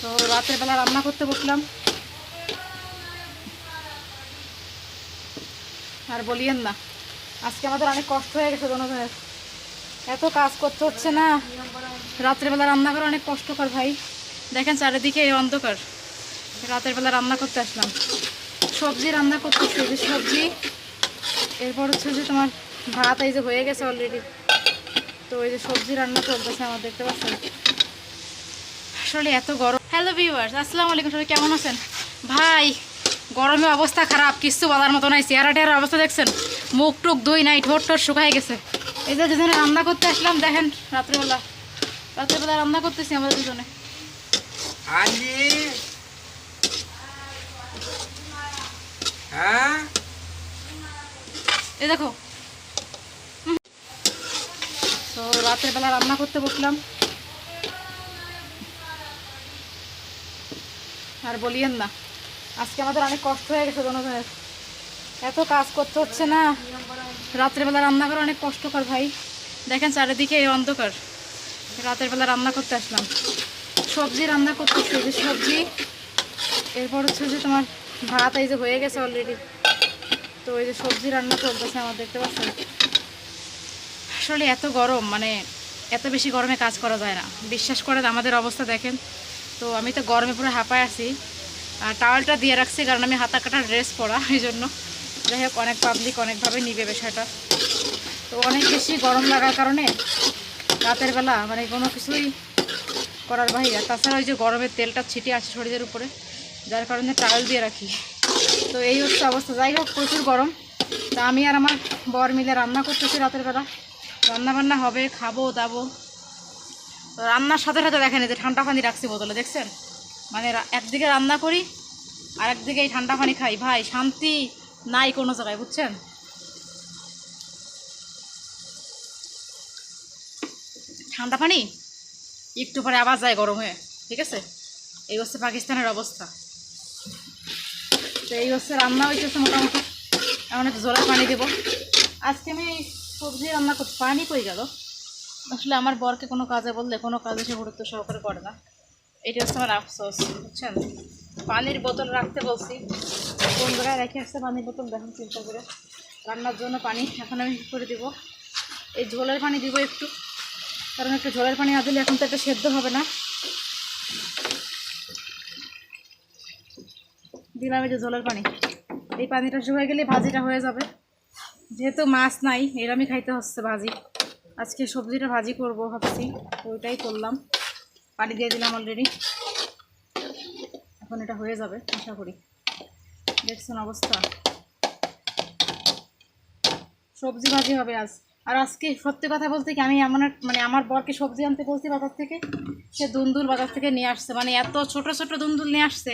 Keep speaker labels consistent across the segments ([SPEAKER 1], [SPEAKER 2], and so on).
[SPEAKER 1] তো রাতের বেলা রান্না করতে বসলাম। আর বলিয়েন না। আজকে আমাদের অনেক কষ্ট হয়ে গেছে দোনোজনের এত কাজ করতে হচ্ছে না। রাতের বেলা রান্না করা অনেক কষ্টকর ভাই। দেখেন চারিদিকে এই অন্ধকার। রাতের বেলা রান্না করতে আসলাম। সবজি রান্না করতেছি, যে সবজি। এরপর হচ্ছে যে তোমার ভাত এই যে হয়ে গেছে অলরেডি তো এই যে সবজি রান্না চলতেছে আমার, দেখতে পাচ্ছেন? আসলে এত গরম হ্যালো ভিউয়ার্স আসসালামু আলাইকুম সবাই কেমন আছেন? ভাই গরমে অবস্থা খারাপ কিছু বলার মতো নাই চেহারা টেহারা অবস্থা দেখছেন? মুখ টুক দুই নাই ঠোঁট ঠোঁট শুকায় গেছে। এই যে দুজনে রান্না করতে আসলাম দেখেন রাত্রেবেলা। রাত্রেবেলা রান্না করতেছি আমাদের দুজনে।
[SPEAKER 2] হ্যাঁ?
[SPEAKER 1] এ দেখো। তো রাত্রেবেলা রান্না করতে বসলাম। আর বলিয়েন না। আজকে আমাদের অনেক কষ্ট হয়ে গেছে দোনোজনের এত কাজ করতে হচ্ছে না। রাতের বেলা রান্না করা অনেক কষ্টকর ভাই। দেখেন চারিদিকে এই অন্ধকার। রাতের বেলা রান্না করতে আসলাম। সবজি রান্না করতেছি যে সবজি। এরপর হচ্ছে যে তোমার ভাত এই যে হয়ে গেছে অলরেডি তো এই যে সবজি রান্না চলতেছে আমার, দেখতে পাচ্ছেন? আসলে এত গরম মানে এত বেশি গরমে কাজ করা যায় না। বিশ্বাস করে আমাদের অবস্থা দেখেন। তো আমি তো গরমে পুরো হাঁপায় আছি। আর টাওয়ালটা দিয়ে রাখছি কারণ আমি হাতা কাটার ড্রেস পরা, এই জন্য। যাই হোক, অনেক পাবলিক অনেকভাবে নিবে বিষয়টা। তো অনেক বেশি গরম লাগার কারণে রাতের বেলা মানে কোনো কিছুই করার বাহিরে। তাছাড়া ওই যে গরমের তেলটা ছিটে আছে শরীরের উপরে, যার কারণে টাওয়াল দিয়ে রাখি। তো এই হচ্ছে অবস্থা। যাই হোক, প্রচুর গরম। তা আমি আর আমার বর মিলে রান্না করতেছি রাতের বেলা। রান্না বান্না হবে, খাব, দাবো। তো রান্নার সাথে সাথে দেখেন এই যে ঠান্ডা পানি রাখছি বোতলে, দেখছেন? মানে একদিকে রান্না করি আর একদিকে এই ঠান্ডা পানি খাই। ভাই, শান্তি নাই কোনো জায়গায়, বুঝছেন? ঠান্ডা পানি? একটু পরে আবার যায় গরম হয়ে, ঠিক আছে? এই হচ্ছে পাকিস্তানের অবস্থা। তো এই হচ্ছে রান্না হইতেছে মোটামুটি। এখন একটু জলের পানি দেবো। আজকে আমি সবজি রান্না করতে পানি কই গেল? আসলে আমার বরকে কোনো কাজে বললে, কোনো কাজে সে গুরুত্ব সহকারে করে না। এটা হচ্ছে আমার আফসোস, বুঝছেন? পানির বোতল রাখতে বলছি। কোন জায়গায় রেখে আসছে পানির বোতল, দেখুন চিন্তা করে। রান্নার জন্য পানি এখন আমি করে দিব? এই ঝোলের পানি দিব একটু। কারণ একটু ঝোলের পানি না দিলে এখন তো একটা সেদ্ধ হবে না। দিলাম এই যে জলের পানি। এই পানিটা শুকিয়ে গেলে ভাজিটা হয়ে যাবে। যেহেতু মাছ নাই এরামই খাইতে হচ্ছে ভাজি। আজকে সবজিটা ভাজি করব ভাবছি ওইটাই করলাম। পানি দিয়ে দিলাম অলরেডি এখন এটা হয়ে যাবে আশা করি। দেখছেন অবস্থা? সবজি ভাজি হবে আজ। আর আজকে সত্যি কথা বলতে কি আমি এমন মানে আমার বরকে সবজি আনতে বলছি বাজার থেকে সে দুন্দুল বাজার থেকে নিয়ে আসছে। মানে এত ছোট ছোট দুন্দুল নিয়ে আসছে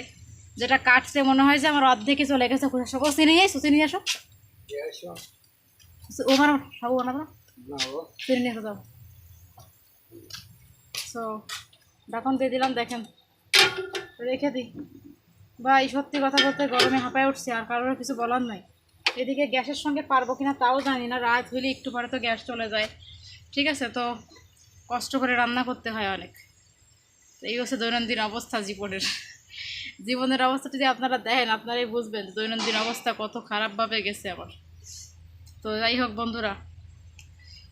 [SPEAKER 1] যেটা কাটছে মনে হয় যে আমার অর্ধেকে চলে গেছে। খুশা সকল চিনি আসো নিয়ে আসো। ওখানে
[SPEAKER 2] সব ওনারা
[SPEAKER 1] চিনি নিয়ে যাও। সো ঢাকন দিয়ে দিলাম, দেখেন। রেখে দিই। ভাই, সত্যি কথা বলতে গরমে হাঁপায় উঠছে, আর কারোর কিছু বলার নাই। এদিকে গ্যাসের সঙ্গে পারব কিনা তাও জানি না, রাত হইলে একটু পরে তো গ্যাস চলে যায়। ঠিক আছে, তো কষ্ট করে রান্না করতে হয় অনেক। এই হচ্ছে দৈনন্দিন অবস্থা জীবনের। জীবনের অবস্থা যদি আপনারা দেখেন, আপনারাই বুঝবেন দৈনন্দিন অবস্থা কত খারাপভাবে গেছে আমার তো যাই হোক, বন্ধুরা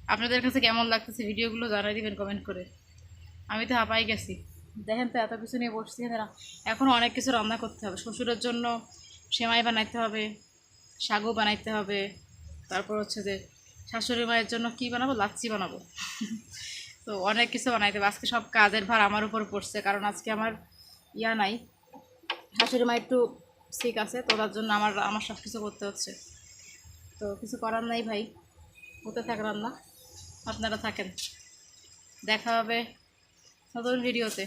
[SPEAKER 1] আপনাদের কাছে কেমন লাগতেছে ভিডিওগুলো জানাই দিবেন কমেন্ট করে। আমি তো হাঁপাই গেছি। দেখেন তো এত কিছু নিয়ে বসছি এখানে এখনও অনেক কিছু রান্না করতে হবে। শ্বশুরের জন্য সেমাই বানাইতে হবে সাগু বানাইতে হবে। তারপর হচ্ছে যে শাশুড়ি মায়ের জন্য কি বানাবো? লাচ্ছি বানাবো। তো অনেক কিছু বানাইতে হবে। আজকে সব কাজের ভার আমার উপর পড়ছে, কারণ আজকে আমার ইয়া নাই। শাশুড়ি মা একটু সিক আছে, তো তার জন্য আমার আমার সব কিছু করতে হচ্ছে। তো কিছু করার নাই ভাই। হতে থাক রান্না। আপনারা থাকেন। দেখা হবে নতুন ভিডিওতে।